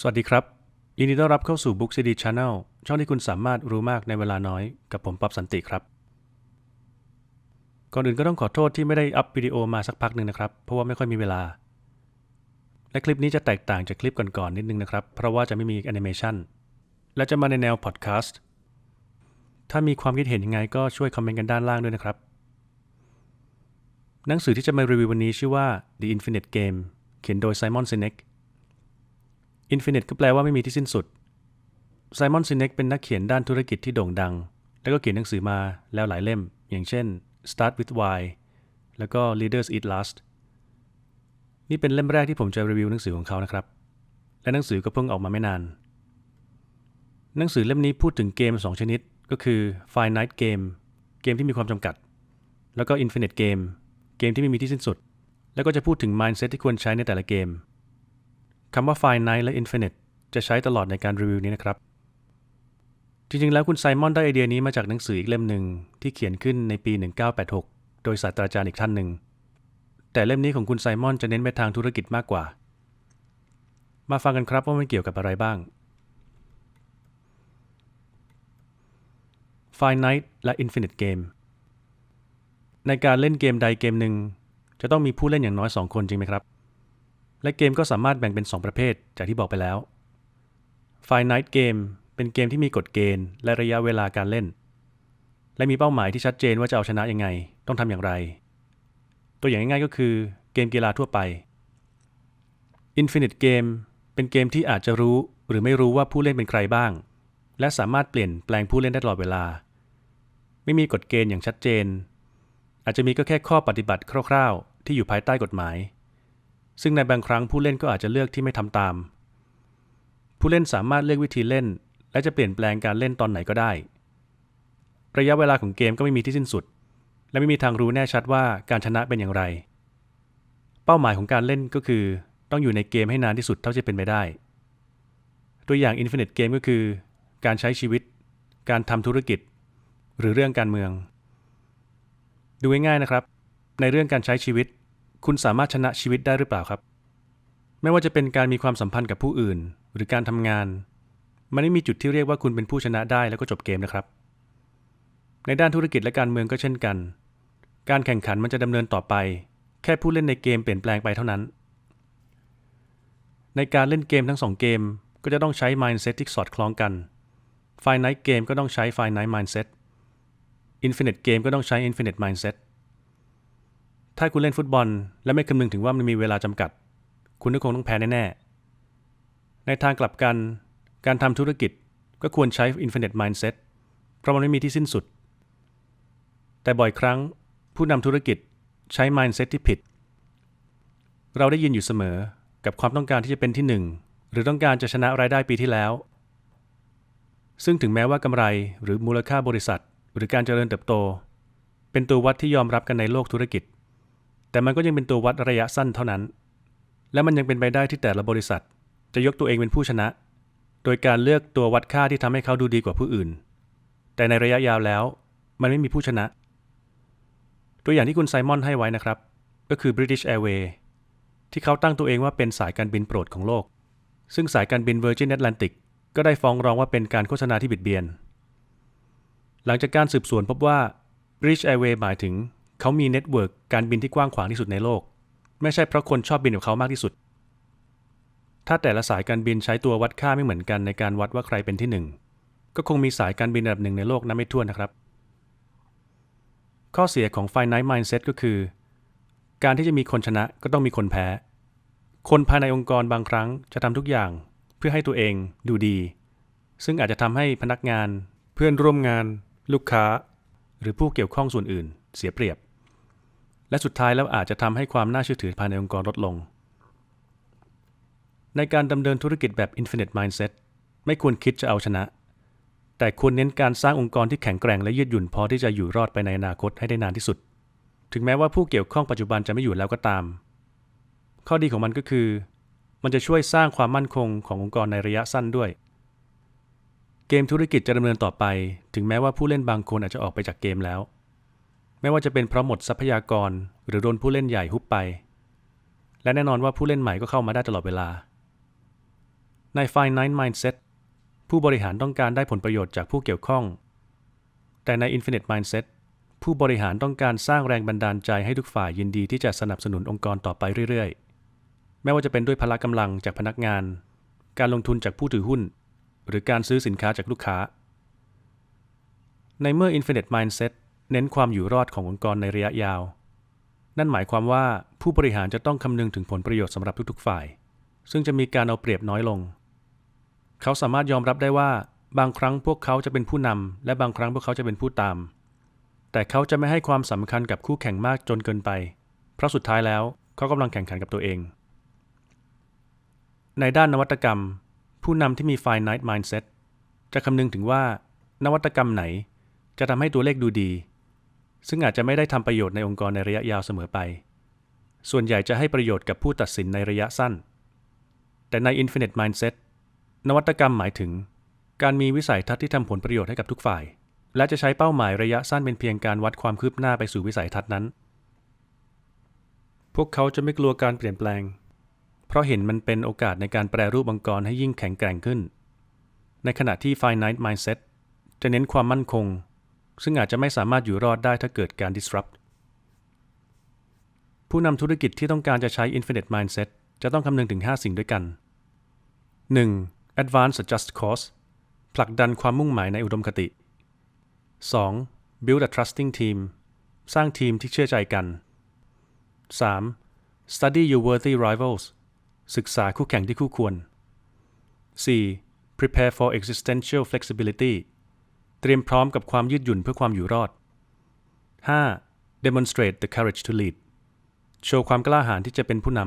สวัสดีครับ ยินดีต้อนรับเข้าสู่ Book City Channel ช่องที่คุณสามารถรู้มากในเวลาน้อย กับผมป๊อบสันติครับ ก่อนอื่นก็ต้องขอโทษที่ไม่ได้อัพวิดีโอมาสักพักหนึ่งนะครับ เพราะว่าไม่ค่อยมีเวลา และคลิปนี้จะแตกต่างจากคลิปก่อนๆนิดนึงนะครับ เพราะว่าจะไม่มีแอนิเมชันและจะมาในแนวพอดแคสต์ ถ้ามีความคิดเห็นยังไงก็ช่วยคอมเมนต์กันด้านล่างด้วยนะครับ หนังสือที่จะมารีวิววันนี้ชื่อว่า The Infinite Game เขียนโดย Simon Sinek Infinite ก็แปลว่าไม่มีที่สิ้นสุด ไซมอนซินเน็กเป็นนักเขียนด้านธุรกิจที่โด่งดัง แล้วก็เขียนหนังสือมาแล้วหลายเล่ม อย่างเช่น Start with Why แล้วก็ Leaders Eat Last นี่เป็นเล่มแรกที่ผมจะรีวิวหนังสือของเขานะครับ และหนังสือก็เพิ่งออกมาไม่นาน หนังสือเล่มนี้พูดถึงเกม 2 ชนิด ก็คือ Finite Game เกมที่มีความจำกัด แล้วก็ Infinite Game เกมที่ไม่มีที่สิ้นสุด แล้วก็จะพูดถึง mindset ที่ควรใช้ในแต่ละเกม คำว่า finite และ infinite จะใช้ตลอดในการรีวิวนี้นะครับ จริงๆ แล้วคุณไซมอนได้ไอเดียนี้มาจากหนังสืออีกเล่มหนึ่งที่เขียนขึ้นในปี 1986 โดยศาสตราจารย์อีกท่านหนึ่ง แต่เล่มนี้ของคุณไซมอนจะเน้นไปทางธุรกิจมากกว่า มาฟังกันครับว่ามันเกี่ยวกับอะไรบ้าง finite และ infinite game ในการเล่นเกมใดเกมหนึ่งจะต้องมีผู้เล่นอย่างน้อย 2 คนจริงไหมครับ และเกมก็สามารถแบ่งเป็น 2 ประเภทจากที่บอกไปแล้ว Finite Game เป็นเกมที่มีกฎเกณฑ์ และระยะเวลาการเล่น และมีเป้าหมายที่ชัดเจนว่าจะเอาชนะยังไง ต้องทำอย่างไร ตัวอย่างง่ายๆก็คือเกมกีฬาทั่วไป Infinite Game เป็นเกมที่อาจจะรู้หรือไม่รู้ว่าผู้เล่นเป็นใครบ้าง และสามารถเปลี่ยนแปลงผู้เล่นได้ตลอดเวลา ไม่มีกฎเกณฑ์อย่างชัดเจน อาจจะมีก็แค่ข้อปฏิบัติคร่าว ๆ ที่อยู่ภายใต้กฎหมาย ซึ่งในบางครั้งผู้เล่นก็อาจจะเลือกที่ไม่ทำตาม ผู้เล่นสามารถเลือกวิธีเล่น และจะเปลี่ยนแปลงการเล่นตอนไหนก็ได้ ระยะเวลาของเกมก็ไม่มีที่สิ้นสุด และไม่มีทางรู้แน่ชัดว่าการชนะเป็นอย่างไร เป้าหมายของการเล่นก็คือ ต้องอยู่ในเกมให้นานที่สุดเท่าที่เป็นไปได้ ตัวอย่าง Infinite Game ก็คือ การใช้ชีวิต การทำธุรกิจ หรือเรื่องการเมือง ดูง่ายๆนะครับ ในเรื่องการใช้ชีวิต คุณสามารถชนะชีวิตได้หรือเปล่าครับ ไม่ว่าจะเป็นการมีความสัมพันธ์กับผู้อื่น หรือการทำงาน มันไม่มีจุดที่เรียกว่าคุณเป็นผู้ชนะได้แล้วก็จบเกมนะครับ ในด้านธุรกิจและการเมืองก็เช่นกัน การแข่งขันมันจะดำเนินต่อไป แค่ผู้เล่นในเกมเปลี่ยนแปลงไปเท่านั้น ในการเล่นเกมทั้งสองเกมก็จะต้องใช้ mindset ที่สอดคล้องกัน finite game ก็ต้องใช้ finite mindset infinite game ก็ต้องใช้ infinite mindset ถ้าคุณเล่นฟุตบอล และไม่คำนึงถึงว่ามันมีเวลาจำกัด คุณก็คงต้องแพ้แน่ๆ ในทางกลับกัน การทำธุรกิจก็ควรใช้ infinite mindset เพราะมันไม่มีที่สิ้นสุด แต่บ่อยครั้งผู้นำธุรกิจใช้ mindset ที่ผิด เราได้ยินอยู่เสมอกับความต้องการที่จะเป็นที่หนึ่งหรือต้องการจะชนะรายได้ปีที่แล้ว ซึ่งถึงแม้ว่ากำไรหรือมูลค่าบริษัท หรือการเจริญเติบโต เป็นตัววัดที่ยอมรับกันในโลกธุรกิจ แต่มันก็ยังเป็นตัววัดระยะสั้นเท่านั้น และมันยังเป็นไปได้ที่แต่ละบริษัท จะยกตัวเองเป็นผู้ชนะ โดยการเลือกตัววัดค่าที่ทำให้เขาดูดีกว่าผู้อื่น แต่ในระยะยาวแล้ว มันไม่มีผู้ชนะ ตัวอย่างที่คุณไซมอนให้ไว้นะครับ ก็คือ British Airways ที่เขาตั้งตัวเองว่าเป็นสายการบินโปรดของโลก ซึ่งสายการบิน Virgin Atlantic ก็ได้ฟ้องร้องว่าเป็นการโฆษณาที่บิดเบียน หลังจากการสืบสวนพบว่า British Airways หมายถึง เขามีเน็ตเวิร์กการบินที่กว้างขวางที่สุดในโลก ไม่ใช่เพราะคนชอบบินกับเขามากที่สุด ถ้าแต่ละสายการบินใช้ตัววัดค่าไม่เหมือนกันในการวัดว่าใครเป็นที่หนึ่งก็คงมีสายการบินระดับหนึ่งในโลกนับไม่ถ้วนนะครับ ข้อเสียของ finite mindset ก็คือ การที่จะมีคนชนะก็ต้องมีคนแพ้ คนภายในองค์กรบางครั้งจะทำทุกอย่างเพื่อให้ตัวเองดูดี ซึ่งอาจจะทำให้พนักงาน เพื่อนร่วมงาน ลูกค้า หรือผู้เกี่ยวข้องส่วนอื่น เสียเปรียบ และสุดท้ายแล้วอาจจะทำให้ความน่าเชื่อถือภายในองค์กรลดลง ในการดำเนินธุรกิจแบบ infinite mindset ไม่ควรคิดจะเอาชนะ แต่ควรเน้นการสร้างองค์กรที่แข็งแกร่งและยืดหยุ่นพอที่จะอยู่รอดไปในอนาคตให้ได้นานที่สุด ถึงแม้ว่าผู้เกี่ยวข้องปัจจุบันจะไม่อยู่แล้วก็ตาม ข้อดีของมันก็คือ มันจะช่วยสร้างความมั่นคงขององค์กรในระยะสั้นด้วย เกมธุรกิจจะดำเนินต่อไป ถึงแม้ว่าผู้เล่นบางคนอาจจะออกไปจากเกมแล้ว ไม่ว่าจะเป็นเพราะหมดทรัพยากรหรือโดนผู้เล่นใหญ่ฮุบไป และแน่นอนว่าผู้เล่นใหม่ก็เข้ามาได้ตลอดเวลา ใน finite mindset ผู้บริหารต้องการได้ผลประโยชน์จากผู้เกี่ยวข้อง แต่ใน infinite mindset ผู้บริหารต้องการสร้างแรงบันดาลใจให้ทุกฝ่ายยินดีที่จะสนับสนุนองค์กรต่อไปเรื่อยๆ ไม่ว่าจะเป็นด้วยพละกำลังจากพนักงาน การลงทุนจากผู้ถือหุ้น หรือการซื้อสินค้าจากลูกค้า ในเมื่อ infinite mindset เน้นความอยู่รอดขององค์กรในระยะยาว นั่นหมายความว่าผู้บริหารจะต้องคำนึงถึงผลประโยชน์สำหรับทุกๆ ฝ่าย ซึ่งจะมีการเอาเปรียบน้อยลง เขาสามารถยอมรับได้ว่า บางครั้งพวกเขาจะเป็นผู้นำและบางครั้งพวกเขาจะเป็นผู้ตาม แต่เขาจะไม่ให้ความสำคัญกับคู่แข่งมากจนเกินไป เพราะสุดท้ายแล้วเขากำลังแข่งขันกับตัวเอง ในด้านนวัตกรรม ผู้นำที่มี finite mindset จะคำนึงถึงว่านวัตกรรมไหน จะทำให้ตัวเลขดูดี ซึ่งอาจจะไม่ได้ทำประโยชน์ในองค์กรในระยะยาวเสมอไป ส่วนใหญ่จะให้ประโยชน์กับผู้ตัดสินในระยะสั้น แต่ใน infinite mindset นวัตกรรมหมายถึง การมีวิสัยทัศน์ที่ทำผลประโยชน์ให้กับทุกฝ่าย และจะใช้เป้าหมายระยะสั้นเป็นเพียงการวัดความคืบหน้าไปสู่วิสัยทัศน์นั้น พวกเขาจะไม่กลัวการเปลี่ยนแปลง เพราะเห็นมันเป็นโอกาสในการแปรรูปองค์กรให้ยิ่งแข็งแกร่งขึ้น ในขณะที่ finite mindset จะเน้นความมั่นคง ซึ่งอาจจะไม่สามารถอยู่รอดได้ถ้าเกิดการ disrupt ผู้นำธุรกิจที่ต้องการจะใช้ infinite mindset จะต้องคำนึงถึง 5 สิ่งด้วยกัน 1. advance a just cause ผลักดันความมุ่งหมายในอุดมคติ 2. build a trusting team สร้างทีมที่เชื่อใจกัน 3. study your worthy rivals ศึกษาคู่แข่งที่คู่ควร 4. prepare for existential flexibility ตรียมพร้อมกับความยืดหยุ่นเพื่อความอยู่รอด 5. demonstrate the courage to lead โชว์ความกล้าหาญที่จะเป็นผู้น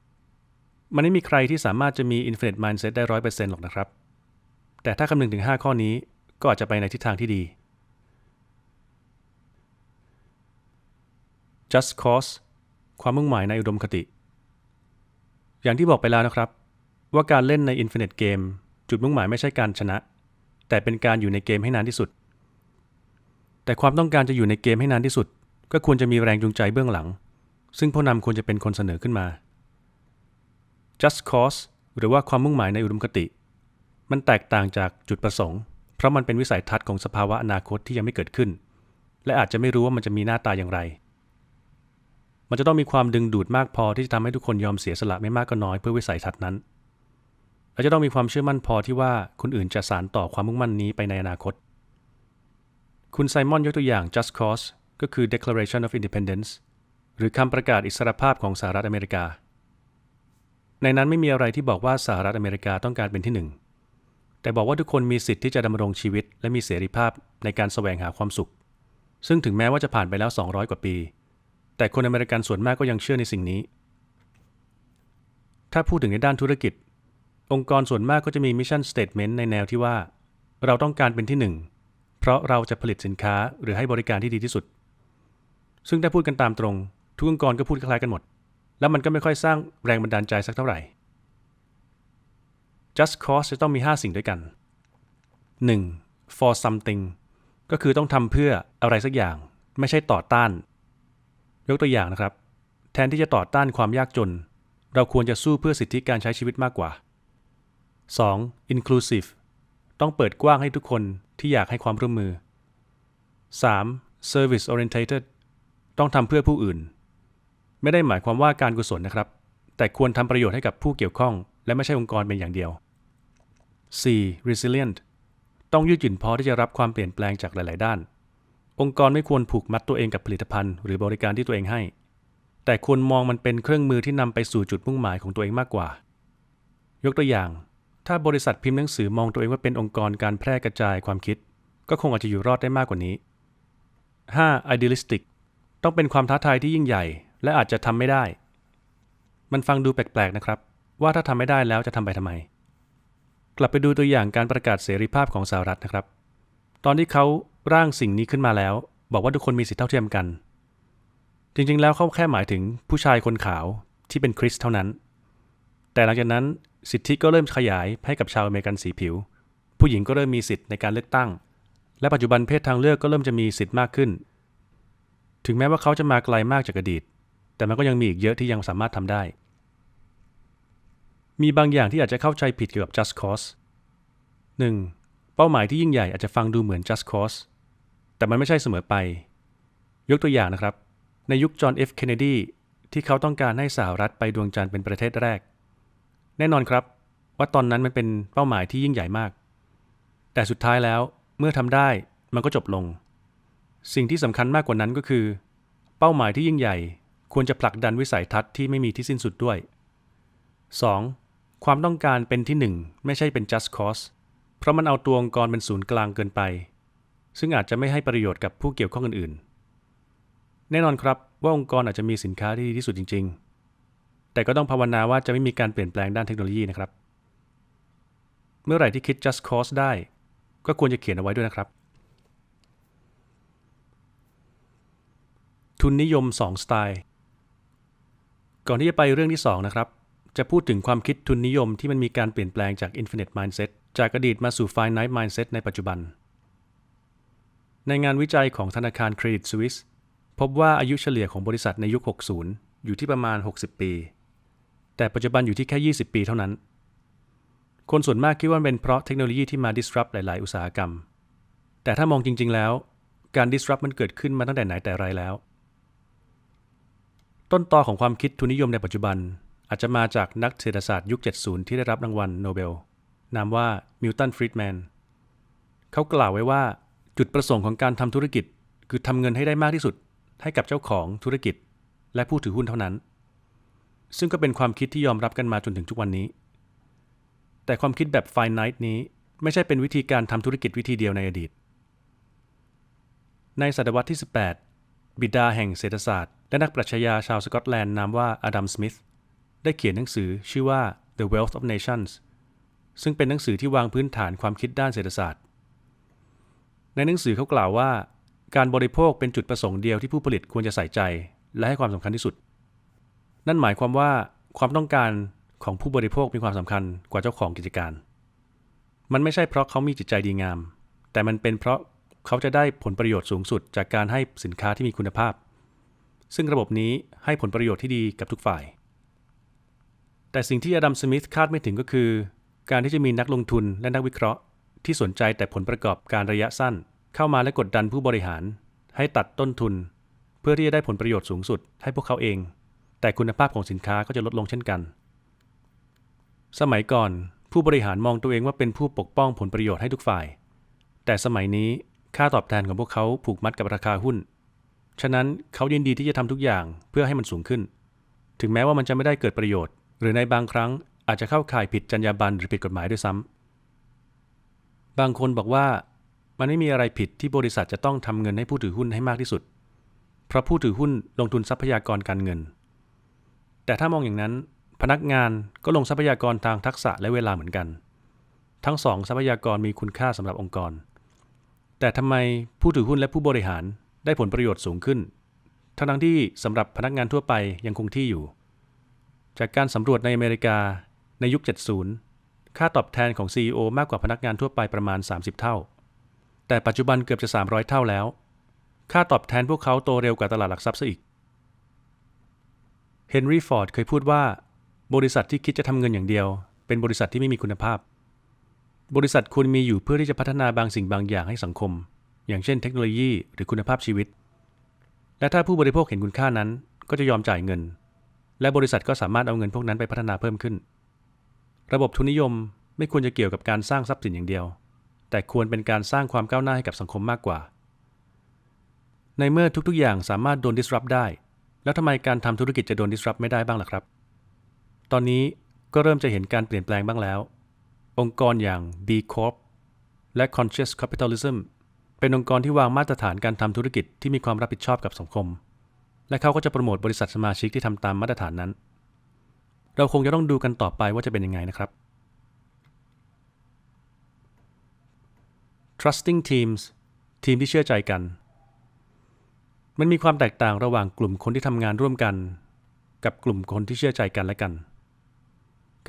ำ มันไม่มีใครที่สามารถจะมี infinite mindset ได้ร้อยเปอร์เซ็นต์หรอกนะครับ แต่ถ้าคำนึงถึง 5 ข้อนี้ก็อาจจะไปในทิศทางที่ดี just cause ความมุ่งหมายในอุดมคติ อย่างที่บอกไปแล้วนะครับ ว่าการเล่นใน infinite game จุดมุ่งหมายไม่ใช่การชนะ แต่เป็นการอยู่ในเกมให้นานที่สุด แต่ความต้องการจะอยู่ในเกมให้นานที่สุด ก็ควรจะมีแรงจูงใจเบื้องหลัง ซึ่งผู้นำควรจะเป็นคนเสนอขึ้นมา just cause หรือว่าความมุ่งหมายในอุดมคติ มันแตกต่างจากจุดประสงค์ เพราะมันเป็นวิสัยทัศน์ของสภาวะอนาคตที่ยังไม่เกิดขึ้น และอาจจะไม่รู้ว่ามันจะมีหน้าตาอย่างไร มันจะต้องมีความดึงดูดมากพอที่จะทำให้ทุกคนยอมเสียสละไม่มากก็น้อยเพื่อวิสัยทัศน์นั้น และจะต้องมีความเชื่อมั่นพอที่ว่าคนอื่นจะสานต่อความมุ่งมั่นนี้ไปในอนาคต คุณไซมอนยกตัวอย่าง just cause ก็คือ Declaration of Independence หรือคำประกาศอิสรภาพของสหรัฐอเมริกา ในนั้นไม่มีอะไรที่บอกว่าสหรัฐอเมริกาต้องการเป็นที่หนึ่ง แต่บอกว่าทุกคนมีสิทธิ์ที่จะดำรงชีวิต และมีเสรีภาพในการแสวงหาความสุข ซึ่งถึงแม้ว่าจะผ่านไปแล้ว 200 กว่าปี แต่คนอเมริกันส่วนมากก็ยังเชื่อในสิ่งนี้ ถ้าพูดถึงในด้านธุรกิจ องค์กรส่วนมากก็จะมีมิชชั่นสเต t เมนต์ในแนวที่ว่า เราต้องการเป็นที่หนึ่งเพราะเราจะผลิตสินค้าหรือให้บริการที่ดีที่สุด ซึ่งถ้าพูดกันตามตรง ทุกองค์กรก็พูดคล้ายกันหมด แล้วมันก็ไม่ค่อยสร้างแรงบันดาลใจสักเท่าไหร่ just cause จะต้องมี 5 สิ่งด้วยกัน 1. for something ก็คือต้องทำเพื่ออะไรสักอย่าง ไม่ใช่ต่อต้าน ยกตัวอย่างนะครับ แทนที่จะต่อต้านความยากจน เราควรจะสู้เพื่อสิทธิการใช้ชีวิตมากกว่า 2. inclusive ต้องเปิดกว้างให้ทุกคนที่อยากให้ความร่วมมือ 3. service orientated ต้องทำเพื่อผู้อื่น ไม่ได้หมายความว่าการกุศลนะครับ แต่ควรทำประโยชน์ให้กับผู้เกี่ยวข้อง และไม่ใช่องค์กรเป็นอย่างเดียว 4. resilient ต้องยืดหยุ่นพอที่จะรับความเปลี่ยนแปลงจากหลาย ๆ ด้าน องค์กรไม่ควรผูกมัดตัวเองกับผลิตภัณฑ์ หรือบริการที่ตัวเองให้ แต่ควรมองมันเป็นเครื่องมือที่นำไปสู่จุดมุ่งหมายของตัวเองมากกว่า ยกตัวอย่าง ถ้าบริษัทพิมพ์หนังสือมองตัวเองว่าเป็นองค์กรการแพร่กระจายความคิด ก็คงอาจจะอยู่รอดได้มากกว่านี้ 5. idealistic ต้องเป็นความท้าทายที่ยิ่งใหญ่ และอาจจะทำไม่ได้ มันฟังดูแปลกๆนะครับ ว่าถ้าทำไม่ได้แล้วจะทำไปทำไม กลับไปดูตัวอย่างการประกาศเสรีภาพของสหรัฐนะครับ ตอนที่เขาร่างสิ่งนี้ขึ้นมาแล้ว บอกว่าทุกคนมีสิทธิเท่าเทียมกัน จริงๆ แล้วเขาแค่หมายถึงผู้ชายคนขาวที่เป็นคริสเท่านั้น แต่หลังจากนั้น สิทธิก็เริ่มขยายให้กับชาวอเมริกันสีผิว ผู้หญิงก็เริ่มมีสิทธิ์ในการเลือกตั้ง และปัจจุบันเพศทางเลือกก็เริ่มจะมีสิทธิ์มากขึ้น ถึงแม้ว่าเขาจะมาไกลมากจากอดีต แต่มันก็ยังมีอีกเยอะที่ยังสามารถทำได้มมีบางอย่างที่อาจจะเข้าใจผิดเกี่ยวกับ just cause 1. เป้าหมายที่ยิ่งใหญ่อาจจะฟังดูเหมือน just cause แต่มันไม่ใช่เสมอไป ยกตัวอย่างนะครับ ในยุคจอห์นเอฟเคนเนดีที่เขาต้องการให้สหรัฐไปดวงจันทร์เป็นประเทศแรก แน่นอนครับ ว่าตอนนั้นมันเป็นเป้าหมายที่ยิ่งใหญ่มาก แต่สุดท้ายแล้วเมื่อทำได้มันก็จบลง สิ่งที่สำคัญมากกว่านั้นก็คือ เป้าหมายที่ยิ่งใหญ่ควรจะผลักดันวิสัยทัศน์ที่ไม่มีที่สิ้นสุดด้วย 2. ความต้องการเป็นที่หนึ่งไม่ใช่เป็น just cause เพราะมันเอาตัวองค์กรเป็นศูนย์กลางเกินไป ซึ่งอาจจะไม่ให้ประโยชน์กับผู้เกี่ยวข้องอื่นๆ แน่นอนครับว่าองค์กรอาจจะมีสินค้าที่ดีที่สุดจริง ๆ แต่ก็ต้องภาวนาว่าจะไม่มีการเปลี่ยนแปลงด้านเทคโนโลยีนะครับ เมื่อไหร่ที่คิด just cause ได้ ก็ควรจะเขียนเอาไว้ด้วยนะครับ ทุนนิยม 2 สไตล์ ก่อนที่จะไปเรื่องที่ 2 นะครับ จะพูดถึงความคิดทุนนิยมที่มันมีการเปลี่ยนแปลงจาก Infinite Mindset จากอดีตมาสู่ Finite Mindset ในปัจจุบัน ในงานวิจัยของธนาคารเครดิตสวิสพบว่าอายุเฉลี่ยของบริษัทในยุค 60 อยู่ที่ประมาณ 60 ปี แต่ปัจจุบันอยู่ที่แค่ 20 ปีเท่านั้น คนส่วนมากคิดว่าเป็นเพราะเทคโนโลยีที่มา disrupt หลาย ๆ อุตสาหกรรม แต่ถ้ามองจริง ๆ แล้ว การ disrupt มันเกิดขึ้นมาตั้งแต่ไหนแต่ไรแล้ว ต้นตอของความคิดทุนนิยมในปัจจุบัน อาจจะมาจากนักเศรษฐศาสตร์ยุค 70 ที่ได้รับรางวัลโนเบล นามว่ามิลตันฟรีดแมนเขากล่าวไว้ว่าจุดประสงค์ของการทำธุรกิจ คือทำเงินให้ได้มากที่สุด ให้กับเจ้าของธุรกิจ และผู้ถือหุ้นเท่านั้น ซึ่งก็เป็นความคิดที่ยอมรับกันมาจนถึงทุกวันนี้ แต่ความคิดแบบ finite นี้ไม่ใช่เป็นวิธีการทำธุรกิจวิธีเดียวในอดีต ในศตวรรษที่ 18 บิดาแห่งเศรษฐศาสตร์ และนักปรัชญาชาวสกอตแลนด์นามว่าอดัม สมิธ ได้เขียนหนังสือชื่อว่า The Wealth of Nations ซึ่งเป็นหนังสือที่วางพื้นฐานความคิดด้านเศรษฐศาสตร์ ในหนังสือเขากล่าวว่า การบริโภคเป็นจุดประสงค์เดียวที่ผู้ผลิตควรจะใส่ใจ และให้ความสำคัญที่สุด นั่นหมายความว่าความต้องการของผู้บริโภคมีความสำคัญกว่าเจ้าของกิจการ มันไม่ใช่เพราะเขามีจิตใจดีงาม แต่มันเป็นเพราะเขาจะได้ผลประโยชน์สูงสุดจากการให้สินค้าที่มีคุณภาพ ซึ่งระบบนี้ให้ผลประโยชน์ที่ดีกับทุกฝ่าย แต่สิ่งที่อดัม สมิธคาดไม่ถึงก็คือ การที่จะมีนักลงทุนและนักวิเคราะห์ ที่สนใจแต่ผลประกอบการระยะสั้น เข้ามาและกดดันผู้บริหาร ให้ตัดต้นทุน เพื่อที่จะได้ผลประโยชน์สูงสุด ให้พวกเขาเอง แต่คุณภาพของสินค้าก็จะลดลงเช่นกัน สมัยก่อนผู้บริหารมองตัวเองว่าเป็นผู้ปกป้องผลประโยชน์ให้ทุกฝ่าย แต่สมัยนี้ค่าตอบแทนของพวกเขาผูกมัดกับราคาหุ้น ฉะนั้นเขายินดีที่จะทำทุกอย่างเพื่อให้มันสูงขึ้น ถึงแม้ว่ามันจะไม่ได้เกิดประโยชน์ หรือในบางครั้งอาจจะเข้าข่ายผิดจรรยาบรรณหรือผิดกฎหมายด้วยซ้ำบางคนบอกว่ามันไม่มีอะไรผิดที่บริษัทจะต้องทำเงินให้ผู้ถือหุ้นให้มากที่สุด เพราะผู้ถือหุ้นลงทุนทรัพยากรการเงิน แต่ถ้ามองอย่างนั้นพนักงานก็ลงทรัพยากรทางทักษะและเวลาเหมือนกัน ทั้งสองทรัพยากรมีคุณค่าสำหรับองค์กร แต่ทำไมผู้ถือหุ้นและผู้บริหารได้ผลประโยชน์สูงขึ้น ทั้งที่สำหรับพนักงานทั่วไปยังคงที่อยู่ จากการสำรวจในอเมริกาในยุค 70 ค่าตอบแทนของ CEO มากกว่าพนักงานทั่วไปประมาณ 30 เท่า แต่ปัจจุบันเกือบจะ 300 เท่าแล้ว ค่าตอบแทนพวกเขาโตเร็วกว่าตลาดหลักทรัพย์ซะอีก เฮนรี่ฟอร์ดเคยพูดว่า บริษัทที่คิดจะทำเงินอย่างเดียว เป็นบริษัทที่ไม่มีคุณภาพ บริษัทควรมีอยู่เพื่อที่จะพัฒนาบางสิ่งบางอย่างให้สังคม อย่างเช่นเทคโนโลยีหรือคุณภาพชีวิต และถ้าผู้บริโภคเห็นคุณค่านั้น ก็จะยอมจ่ายเงิน และบริษัทก็สามารถเอาเงินพวกนั้นไปพัฒนาเพิ่มขึ้น ระบบทุนนิยมไม่ควรจะเกี่ยวกับการสร้างทรัพย์สินอย่างเดียว แต่ควรเป็นการสร้างความก้าวหน้าให้กับสังคมมากกว่า ในเมื่อทุกๆอย่างสามารถโดน disrupt ได้ แล้วทำไมการทำธุรกิจจะโดน disrupt ไม่ได้บ้างล่ะครับ ตอนนี้ก็เริ่มจะเห็นการเปลี่ยนแปลงบ้างแล้ว องค์กรอย่าง B Corp และ Conscious Capitalism เป็นองค์กรที่วางมาตรฐานการทำธุรกิจที่มีความรับผิดชอบกับสังคม และเขาก็จะโปรโมทบริษัทสมาชิกที่ทำตามมาตรฐานนั้น เราคงจะต้องดูกันต่อไปว่าจะเป็นยังไงนะครับ trusting teams ทีมที่เชื่อใจกัน มันมีความแตกต่างระหว่างกลุ่มคนที่ทำงานร่วมกัน กับกลุ่มคนที่เชื่อใจกันและกัน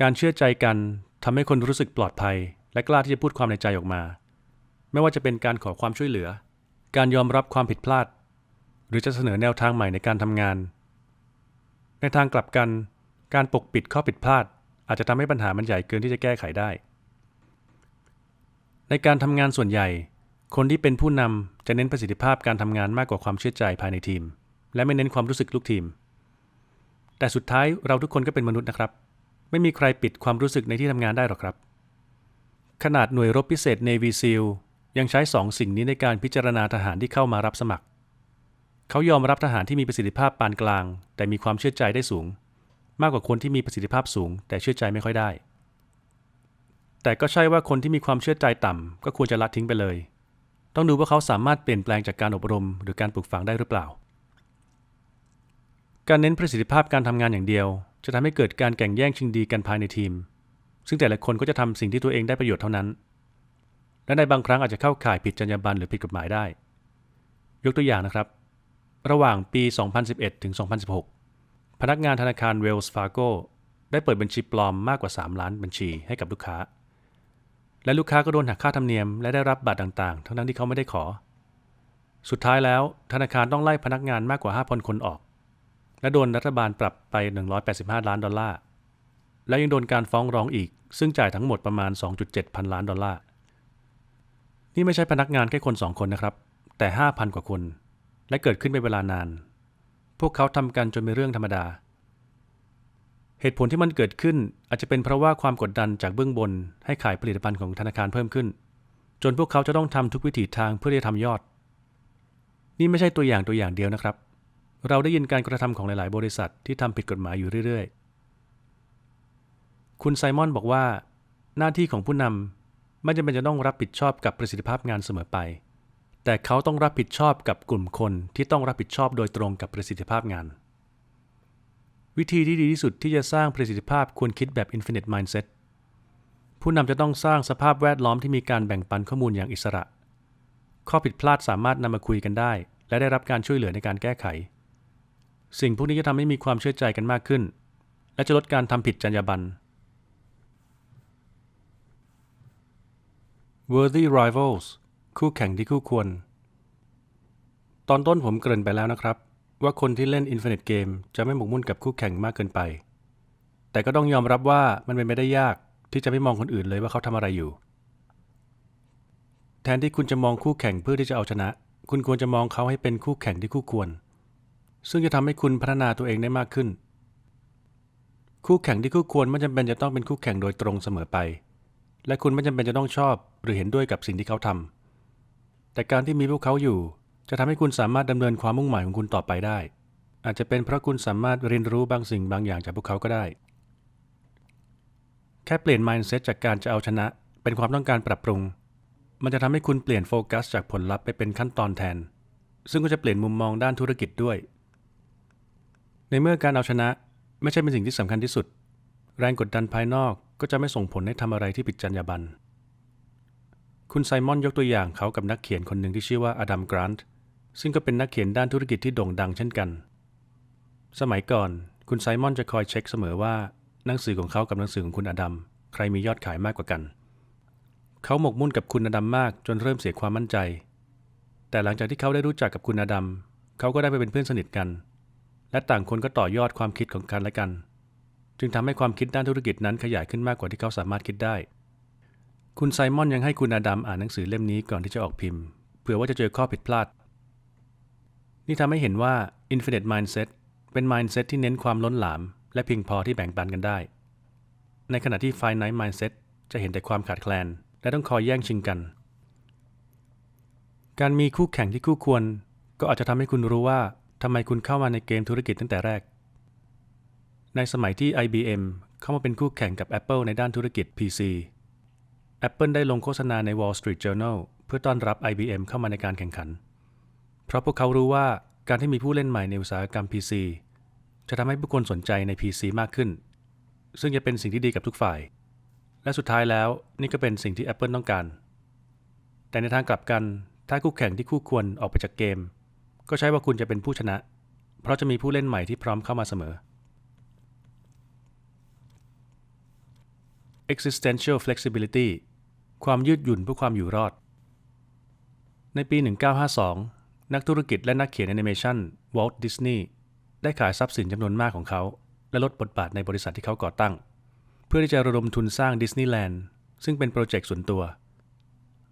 การเชื่อใจกันทำให้คนรู้สึกปลอดภัย และกล้าที่จะพูดความในใจออกมา ไม่ว่าจะเป็นการขอความช่วยเหลือ การยอมรับความผิดพลาด หรือจะเสนอแนวทางใหม่ในการทำงาน ในทางกลับกัน การปกปิดข้อผิดพลาด อาจจะทำให้ปัญหามันใหญ่เกินที่จะแก้ไขได้ ในการทำงานส่วนใหญ่ คนที่เป็นผู้นำจะเน้นประสิทธิภาพการทำงานมากกว่าความเชื่อใจภายในทีม และไม่เน้นความรู้สึกลูกทีม แต่สุดท้ายเราทุกคนก็เป็นมนุษย์นะครับ ไม่มีใครปิดความรู้สึกในที่ทำงานได้หรอกครับ ขนาดหน่วยรบพิเศษ Navy SEAL ยังใช้สองสิ่งนี้ในการพิจารณาทหารที่เข้ามารับสมัคร เขายอมรับทหารที่มีประสิทธิภาพปานกลาง แต่มีความเชื่อใจได้สูง มากกว่าคนที่มีประสิทธิภาพสูง แต่เชื่อใจไม่ค่อยได้ แต่ก็ใช่ว่าคนที่มีความเชื่อใจต่ำก็ควรจะละทิ้งไปเลย ต้องดูว่าเขาสามารถเปลี่ยนแปลงจากการอบรม หรือการปลูกฝังได้หรือเปล่า การเน้นประสิทธิภาพการทำงานอย่างเดียว จะทำให้เกิดการแข่งแย่งชิงดีกันภายในทีม ซึ่งแต่ละคนก็จะทำสิ่งที่ตัวเองได้ประโยชน์เท่านั้น และในบางครั้งอาจจะเข้าข่ายผิดจรรยาบรรณหรือผิดกฎหมายได้ ยกตัวอย่างนะครับ ระหว่างปี 2011 ถึง 2016 พนักงานธนาคารเวลส์ฟาโกได้เปิดบัญชีปลอมมากกว่า 3 ล้านบัญชีให้กับลูกค้า และลูกค้าก็โดนหักค่าธรรมเนียมและได้รับบัตรต่างๆ ทั้งนั้นที่เขาไม่ได้ขอ สุดท้ายแล้วธนาคารต้องไล่พนักงานมากกว่า 5,000 คนออก และโดนรัฐบาลปรับไป 185 ล้านดอลลาร์ และยังโดนการฟ้องร้องอีก ซึ่งจ่ายทั้งหมดประมาณ 2.7 พันล้านดอลลาร์ นี่ไม่ใช่พนักงานแค่คน 2 คนนะครับ แต่ 5,000 กว่าคน และเกิดขึ้นเป็นเวลานาน พวกเขาทำกันจนเป็นเรื่องธรรมดา เหตุผลที่มันเกิดขึ้นอาจจะเป็นเพราะว่าความกดดันจากเบื้องบน ให้ขายผลิตภัณฑ์ของธนาคารเพิ่มขึ้น จนพวกเขาจะต้องทำทุกวิถีทางเพื่อที่จะทำยอด นี่ไม่ใช่ตัวอย่างตัวอย่างเดียวนะครับ เราได้ยินการกระทำของหลาย ๆ บริษัทที่ทำผิดกฎหมายอยู่เรื่อย ๆ คุณไซมอนบอกว่า หน้าที่ของผู้นำไม่จำเป็นจะต้องรับผิดชอบกับประสิทธิภาพงานเสมอไป แต่เขาต้องรับผิดชอบกับกลุ่มคนที่ต้องรับผิดชอบโดยตรงกับประสิทธิภาพงาน วิธีที่ดีที่สุดที่จะสร้างประสิทธิภาพควรคิดแบบ infinite mindset ผู้นำจะต้องสร้างสภาพแวดล้อมที่มีการแบ่งปันข้อมูลอย่างอิสระ ข้อผิดพลาดสามารถนำมาคุยกันได้ และได้รับการช่วยเหลือในการแก้ไข สิ่งพวกนี้จะทำให้มีความเชื่อใจกันมากขึ้น และจะลดการทำผิดจรรยาบรรณ Worthy Rivals คู่แข่งที่คู่ควร ตอนต้นผมเกริ่นไปแล้วนะครับ ว่าคนที่เล่น Infinite Game จะไม่หมกมุ่นกับคู่แข่งมากเกินไป แต่ก็ต้องยอมรับว่ามันเป็นไปได้ยากที่จะไม่มองคนอื่นเลยว่าเขาทำอะไรอยู่ แทนที่คุณจะมองคู่แข่งเพื่อที่จะเอาชนะ คุณควรจะมองเขาให้เป็นคู่แข่งที่คู่ควร ซึ่งจะทำให้คุณพัฒนาตัวเองได้มากขึ้น คู่แข่งที่คู่ควรไม่จำเป็นจะต้องเป็นคู่แข่งโดยตรงเสมอไป และคุณไม่จำเป็นจะต้องชอบหรือเห็นด้วยกับสิ่งที่เขาทำแต่การที่มีพวกเขาอยู่ จะทำให้คุณสามารถดำเนินความมุ่งหมายของคุณต่อไปได้ อาจจะเป็นเพราะคุณสามารถเรียนรู้บางสิ่งบางอย่างจากพวกเขาก็ได้ แค่เปลี่ยน mindset จากการจะเอาชนะ เป็นความต้องการปรับปรุง มันจะทำให้คุณเปลี่ยนโฟกัส จากผลลัพธ์ไปเป็นขั้นตอนแทน ซึ่งก็จะเปลี่ยนมุมมองด้านธุรกิจด้วย ในเมื่อการเอาชนะไม่ใช่เป็นสิ่งที่สำคัญที่สุด แรงกดดันภายนอกก็จะไม่ส่งผลให้ทำอะไรที่ผิดจรรยาบรรณคุณไซมอนยกตัวอย่างเขากับนักเขียนคนหนึ่งที่ชื่อว่าอดัมกรันต์ ซึ่งก็เป็นนักเขียนด้านธุรกิจที่โด่งดังเช่นกัน สมัยก่อน คุณไซมอนจะคอยเช็คเสมอว่า หนังสือของเขากับหนังสือของคุณอดัมใครมียอดขายมากกว่ากัน เขาหมกมุ่นกับคุณอดัมมากจนเริ่มเสียความมั่นใจ แต่หลังจากที่เขาได้รู้จักกับคุณอดัมเขาก็ได้ไปเป็นเพื่อนสนิทกัน และต่างคนก็ต่อยอดความคิดของกันและกัน จึงทำให้ความคิดด้านธุรกิจนั้นขยายขึ้นมากกว่าที่เขาสามารถคิดได้ คุณไซมอนยังให้คุณอดัมอ่านหนังสือเล่มนี้ก่อนที่จะออกพิมพ์เผื่อว่าจะเจอข้อผิดพลาด นี่ทำให้เห็นว่า infinite mindset เป็น mindset ที่เน้นความล้นหลาม และเพียงพอที่แบ่งปันกันได้ ในขณะที่ finite mindset จะเห็นแต่ความขาดแคลน และต้องคอยแย่งชิงกัน การมีคู่แข่งที่คู่ควร ก็อาจจะทำให้คุณรู้ว่าทำไมคุณเข้ามาในเกมธุรกิจตั้งแต่แรก ในสมัยที่ IBM เข้ามาเป็นคู่แข่งกับ Apple ในด้านธุรกิจ PC Apple ได้ลงโฆษณาใน Wall Street Journal เพื่อต้อนรับ IBM เข้ามาในการแข่งขัน เพราะพวกเขารู้ว่าการที่มีผู้เล่นใหม่ในอุตสาหกรรม PC จะทำให้ผู้คนสนใจใน PC มากขึ้น ซึ่งจะเป็นสิ่งที่ดีกับทุกฝ่าย และสุดท้ายแล้วนี่ก็เป็นสิ่งที่ Apple ต้องการ แต่ในทางกลับกันถ้าคู่แข่งที่คู่ควรออกไปจากเกม ก็ใช้ว่าคุณจะเป็นผู้ชนะ เพราะจะมีผู้เล่นใหม่ที่พร้อมเข้ามาเสมอ existential flexibility ความยืดหยุ่นเพื่อความอยู่รอด ในปี 1952 นักธุรกิจและนักเขียนแอนิเมชันวอลต์ดิสนีย์ได้ขายทรัพย์สินจำนวนมากของเขา และลดบทบาทในบริษัทที่เขาก่อตั้ง เพื่อที่จะระดมทุนสร้างดิสนีย์แลนด์ซึ่งเป็นโปรเจกต์ส่วนตัว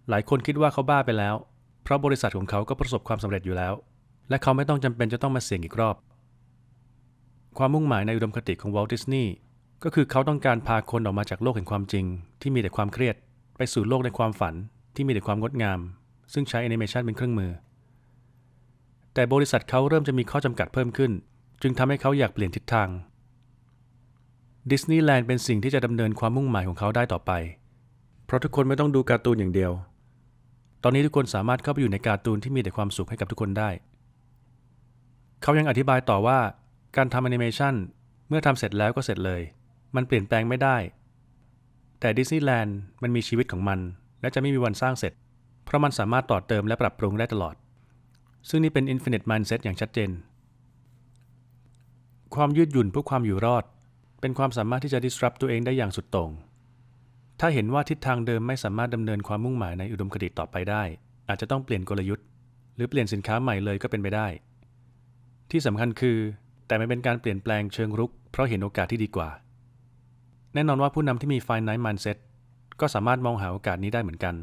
หลายคนคิดว่าเขาบ้าไปแล้ว เพราะบริษัทของเขาก็ประสบความสำเร็จอยู่แล้ว และเขาไม่ต้องจำเป็นจะต้องมาเสี่ยงอีกรอบ ความมุ่งหมายในอุดมคติของวอลต์ดิสนีย์ก็คือเขาต้องการพาคนออกมาจากโลกแห่งความจริง ที่มีแต่ความเครียด ไปสู่โลกในความฝันที่มีแต่ความงดงาม ซึ่งใช้แอนิเมชันเป็นเครื่องมือ แต่บริษัทเขาเริ่มจะมีข้อจำกัดเพิ่มขึ้น จึงทำให้เขาอยากเปลี่ยนทิศทางดิสนีย์แลนด์เป็นสิ่งที่จะดำเนินความมุ่งหมายของเขาได้ต่อไป เพราะทุกคนไม่ต้องดูการ์ตูนอย่างเดียว ตอนนี้ทุกคนสามารถเข้าไปอยู่ในการ์ตูนที่มีแต่ความสุขให้กับทุกคนได้ เขายังอธิบายต่อว่า การทำแอนิเมชันเมื่อทำเสร็จแล้วก็เสร็จเลย มันเปลี่ยนแปลงไม่ได้ แต่ดิสนีย์แลนด์มันมีชีวิตของมัน และจะไม่มีวันสร้างเสร็จ เพราะมันสามารถต่อเติมและปรับปรุงได้ตลอด ซึ่งนี่เป็น infinite mindset อย่างชัดเจน ความยืดหยุ่นเพื่อความอยู่รอด เป็นความสามารถที่จะ disrupt ตัวเองได้อย่างสุดโต่ง ถ้าเห็นว่าทิศทางเดิมไม่สามารถดำเนินความมุ่งหมายในอุดมคติต่อไปได้ อาจจะต้องเปลี่ยนกลยุทธ์ หรือเปลี่ยนสินค้าใหม่เลยก็เป็นไปได้ ที่สำคัญคือ แต่ไม่เป็นการเปลี่ยนแปลงเชิงรุก เพราะเห็นโอกาสที่ดีกว่า แน่นอนว่าผู้นำที่มี finite mindset ก็สามารถมองหาโอกาสนี้ได้เหมือนกัน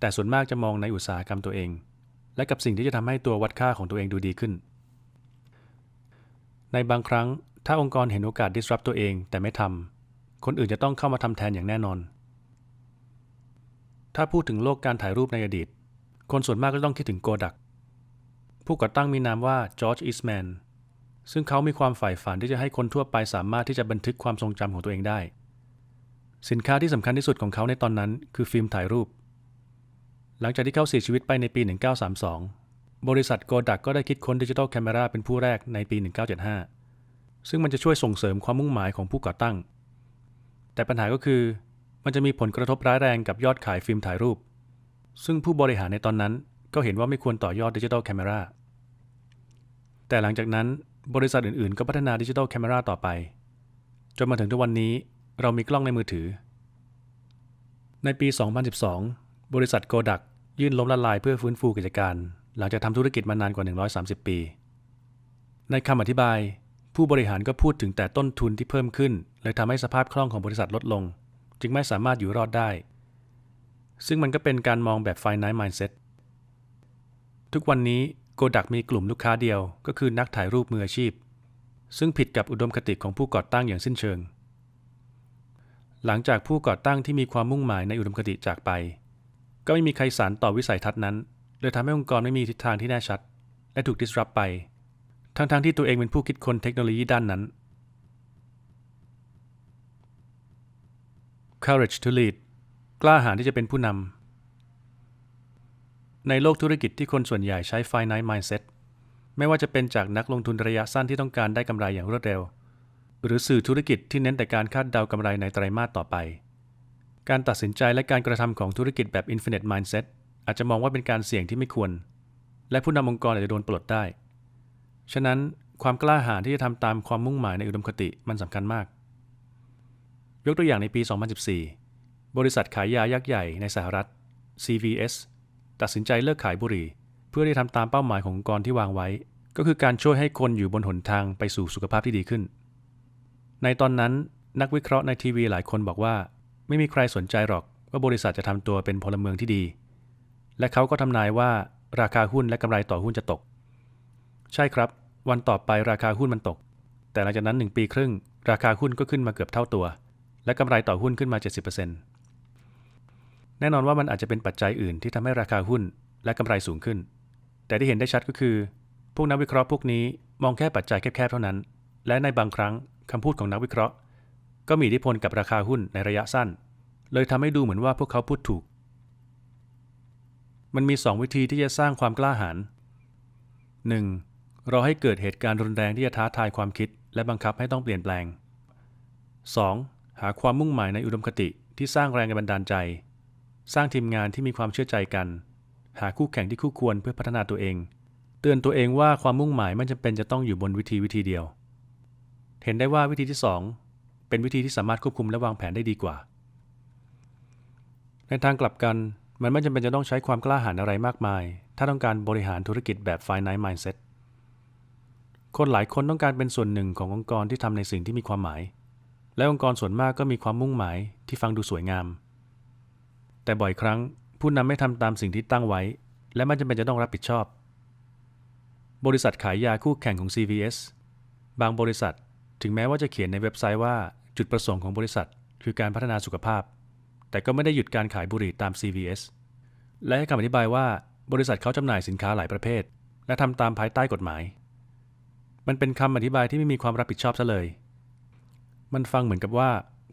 แต่ส่วนมากจะมองในอุตสาหกรรมตัวเอง และกับสิ่งที่จะทำให้ตัววัดค่าของตัวเองดูดีขึ้น ในบางครั้ง ถ้าองค์กรเห็นโอกาส disrupt ตัวเอง แต่ไม่ทำคนอื่นจะต้องเข้ามาทำแทนอย่างแน่นอน ถ้าพูดถึงโลกการถ่ายรูปในอดีต คนส่วนมากก็ต้องคิดถึงโกดัก ผู้ก่อตั้งมีนามว่าจอร์จอีสแมนซึ่งเขามีความใฝ่ฝันที่จะให้คนทั่วไปสามารถที่จะบันทึกความทรงจำของตัวเองได้ สินค้าที่สำคัญที่สุดของเขาในตอนนั้นคือฟิล์มถ่ายรูป หลังจากที่เขาเสียชีวิตไปในปี 1932 บริษัทโกดักก็ได้คิดค้นดิจิทัลแคม e ราเป็นผู้แรกในปี 1975 ซึ่งมันจะช่วยส่งเสริมความมุ่งหมายของผู้ก่อตั้ง แต่ปัญหาก็คือ มันจะมีผลกระทบร้ายแรงกับยอดขายฟิล์มถ่ายรูป ซึ่งผู้บริหารในตอนนั้นก็เห็นว่าไม่ควรต่อยอดดิจิทัลแคม e ราแต่หลังจากนั้นบริษัทอื่นๆ ก็พัฒนาดิจิทัลแคม e ราต่อไป จนมาถึงทุกวันนี้เรามีกล้องในมือถือ ในปี 2012 บริษัทโกดักยื่นล้มละลายเพื่อฟื้นฟูกิจการ หลังจากทำธุรกิจมานานกว่า 130 ปี ในคำอธิบาย ผู้บริหารก็พูดถึงแต่ต้นทุนที่เพิ่มขึ้นเลยทำให้สภาพคล่องของบริษัทลดลง จึงไม่สามารถอยู่รอดได้ ซึ่งมันก็เป็นการมองแบบ finite mindset ทุกวันนี้โกดักมีกลุ่มลูกค้าเดียว ก็คือนักถ่ายรูปมืออาชีพ ซึ่งผิดกับอุดมคติของผู้ก่อตั้งอย่างสิ้นเชิง หลังจากผู้ก่อตั้งที่มีความมุ่งหมายในอุดมคติจากไป ก็ไม่มีใครสานต่อวิสัยทัศน์นั้นเลยทำให้องค์กรไม่มีทิศทางที่แน่ชัด และถูก disrupt ไป ทั้งๆทที่ตัวเองเป็นผู้คิดค้นเทคโนโลยีด้านนั้น courage to lead กล้าหาญที่จะเป็นผู้นำในโลกธุรกิจที่คนส่วนใหญ่ใช้ finite mindset ไม่ว่าจะเป็นจากนักลงทุนระยะสั้นที่ต้องการได้กำไรอย่างรวดเร็ว หรือสื่อธุรกิจที่เน้นแต่การคาดเดากำไรในไตรมาสต่อไป การตัดสินใจและการกระทำของธุรกิจแบบ infinite mindset อาจจะมองว่าเป็นการเสี่ยงที่ไม่ควร และผู้นำองค์กรอาจจะโดนปลดได้ ฉะนั้นความกล้าหาญที่จะทำตามความมุ่งหมายในอุดมคติมันสำคัญมาก ยกตัวอย่างในปี 2014 บริษัทขายยายักษ์ใหญ่ในสหรัฐ CVS ตัดสินใจเลิกขายบุหรี่ เพื่อที่ทำตามเป้าหมายขององค์กรที่วางไว้ ก็คือการช่วยให้คนอยู่บนหนทางไปสู่สุขภาพที่ดีขึ้น ในตอนนั้นนักวิเคราะห์ในทีวีหลายคนบอกว่า ไม่มีใครสนใจหรอกว่าบริษัทจะทำตัวเป็นพลเมืองที่ดี และเขาก็ทำนายว่าราคาหุ้นและกำไรต่อหุ้นจะตก ใช่ครับ วันต่อไปราคาหุ้นมันตก แต่หลังจากนั้น 1 ปีครึ่ง ราคาหุ้นก็ขึ้นมาเกือบเท่าตัว และกำไรต่อหุ้นขึ้นมา 70%แน่นอนว่ามันอาจจะเป็นปัจจัยอื่นที่ทำให้ราคาหุ้นและกำไรสูงขึ้น แต่ที่เห็นได้ชัดก็คือ พวกนักวิเคราะห์พวกนี้มองแค่ปัจจัยแคบๆเท่านั้น และในบางครั้งคำพูดของนักวิเคราะห์ ก็มีอิทธิพลกับราคาหุ้นในระยะสั้น เลยทำให้ดูเหมือนว่าพวกเขาพูดถูก มันมี 2 วิธีที่จะสร้างความกล้าหาญ 1. รอให้เกิดเหตุการณ์รุนแรงที่จะท้าทายความคิด และบังคับให้ต้องเปลี่ยนแปลง 2. หาความมุ่งหมายในอุดมคติที่สร้างแรงบันดาลใจ สร้างทีมงานที่มีความเชื่อใจกัน หาคู่แข่งที่คู่ควรเพื่อพัฒนาตัวเอง เตือนตัวเองว่าความมุ่งหมายไม่จำเป็นจะต้องอยู่บนวิธีวิธีเดียว เห็นได้ว่าวิธีที่ 2 เป็นวิธีที่สามารถควบคุมและวางแผนได้ดีกว่า ในทางกลับกันมันไม่จำเป็นจะต้องใช้ความกล้าหาญอะไรมากมาย ถ้าต้องการบริหารธุรกิจแบบ finite mindset คนหลายคนต้องการเป็นส่วนหนึ่งขององค์กรที่ทำในสิ่งที่มีความหมาย และองค์กรส่วนมากก็มีความมุ่งหมายที่ฟังดูสวยงาม แต่บ่อยครั้งผู้นำไม่ทำตามสิ่งที่ตั้งไว้ และไม่จำเป็นจะต้องรับผิดชอบ บริษัทขายยาคู่แข่งของ CVS บางบริษัท ถึงแม้ว่าจะเขียนในเว็บไซต์ว่า จุดประสงค์ของบริษัท คือการพัฒนาสุขภาพ แต่ก็ไม่ได้หยุดการขายบุหรี่ตาม CVS และให้คำอธิบายว่าบริษัทเขาจำหน่ายสินค้าหลายประเภท และทำตามภายใต้กฎหมาย มันเป็นคำอธิบายที่ไม่มีความรับผิดชอบซะเลย มันฟังเหมือนกับว่า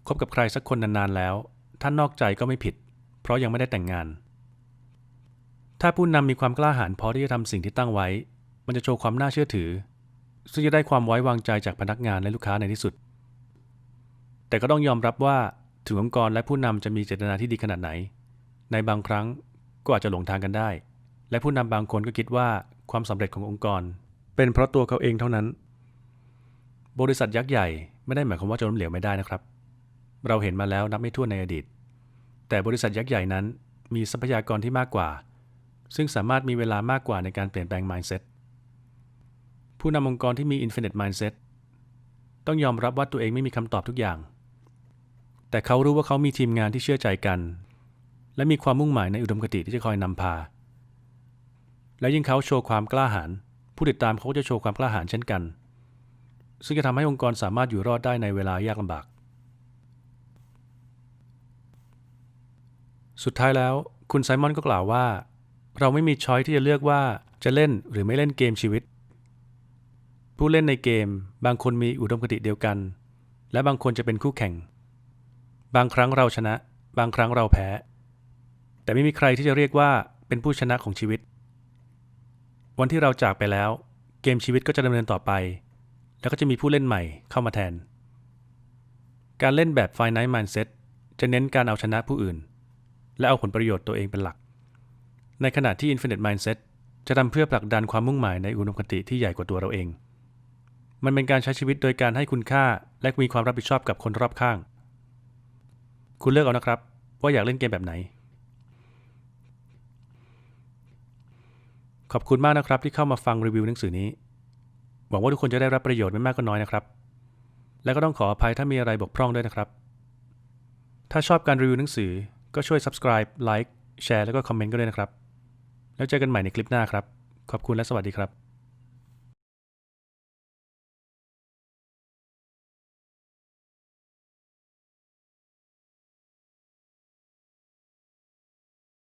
คบกับใครสักคนนานๆแล้ว ท่านนอกใจก็ไม่ผิด เพราะยังไม่ได้แต่งงาน ถ้าผู้นำมีความกล้าหาญพอที่จะทำสิ่งที่ตั้งไว้ มันจะโชว์ความน่าเชื่อถือ ซึ่งจะได้ความไว้วางใจจากพนักงานและลูกค้าในที่สุด แต่ก็ต้องยอมรับว่าถึงองค์กรและผู้นำจะมีเจตนาที่ดีขนาดไหน ในบางครั้งก็อาจจะหลงทางกันได้ และผู้นำบางคนก็คิดว่าความสำเร็จขององค์กร เป็นเพราะตัวเขาเองเท่านั้น บริษัทยักษ์ใหญ่ไม่ได้หมายความว่าจะล้มเหลวไม่ได้นะครับ เราเห็นมาแล้วนับไม่ถ้วนในอดีต แต่บริษัทยักษ์ใหญ่นั้น มีทรัพยากรที่มากกว่า ซึ่งสามารถมีเวลามากกว่าในการเปลี่ยนแปลง mindset ผู้นำองค์กรที่มี infinite mindset ต้องยอมรับว่าตัวเองไม่มีคำตอบทุกอย่าง แต่เขารู้ว่าเขามีทีมงานที่เชื่อใจกัน และมีความมุ่งหมายในอุดมคติที่จะคอยนำพา และยิ่งเขาโชว์ความกล้าหาญผู้ติดตามเขาก็จะโชว์ความกล้าหาญเช่นกัน ซึ่งจะทำให้องค์กรสามารถอยู่รอดได้ในเวลายากลำบาก สุดท้ายแล้วคุณไซมอนก็กล่าวว่า เราไม่มีช้อยที่จะเลือกว่าจะเล่นหรือไม่เล่นเกมชีวิต ผู้เล่นในเกม บางคนมีอุดมคติเดียวกัน และบางคนจะเป็นคู่แข่ง บางครั้งเราชนะ บางครั้งเราแพ้ แต่ไม่มีใครที่จะเรียกว่าเป็นผู้ชนะของชีวิต วันที่เราจากไปแล้ว เกมชีวิตก็จะดำเนินต่อไป แล้วก็จะมีผู้เล่นใหม่เข้ามาแทน การเล่นแบบ finite mindset จะเน้นการเอาชนะผู้อื่น และเอาผลประโยชน์ตัวเองเป็นหลัก ในขณะที่ infinite mindset จะทำเพื่อผลักดันความมุ่งหมายในอุดมคติที่ใหญ่กว่าตัวเราเอง มันเป็นการใช้ชีวิตโดยการให้คุณค่าและมีความรับผิดชอบกับคนรอบข้าง คุณเลือกเอานะครับ ว่าอยากเล่นเกมแบบไหน ขอบคุณมากนะครับที่เข้ามาฟังรีวิวหนังสือนี้ หวังว่าทุกคนจะได้รับประโยชน์ไม่มากก็น้อยนะครับ และก็ต้องขออภัยถ้ามีอะไรบกพร่องด้วยนะครับ ถ้าชอบการรีวิวหนังสือก็ช่วย subscribe like แชร์แล้วก็คอมเมนต์ก็ด้วยนะครับ แล้วเจอกันใหม่ในคลิปหน้าครับ ขอบคุณและสวัสดีครับ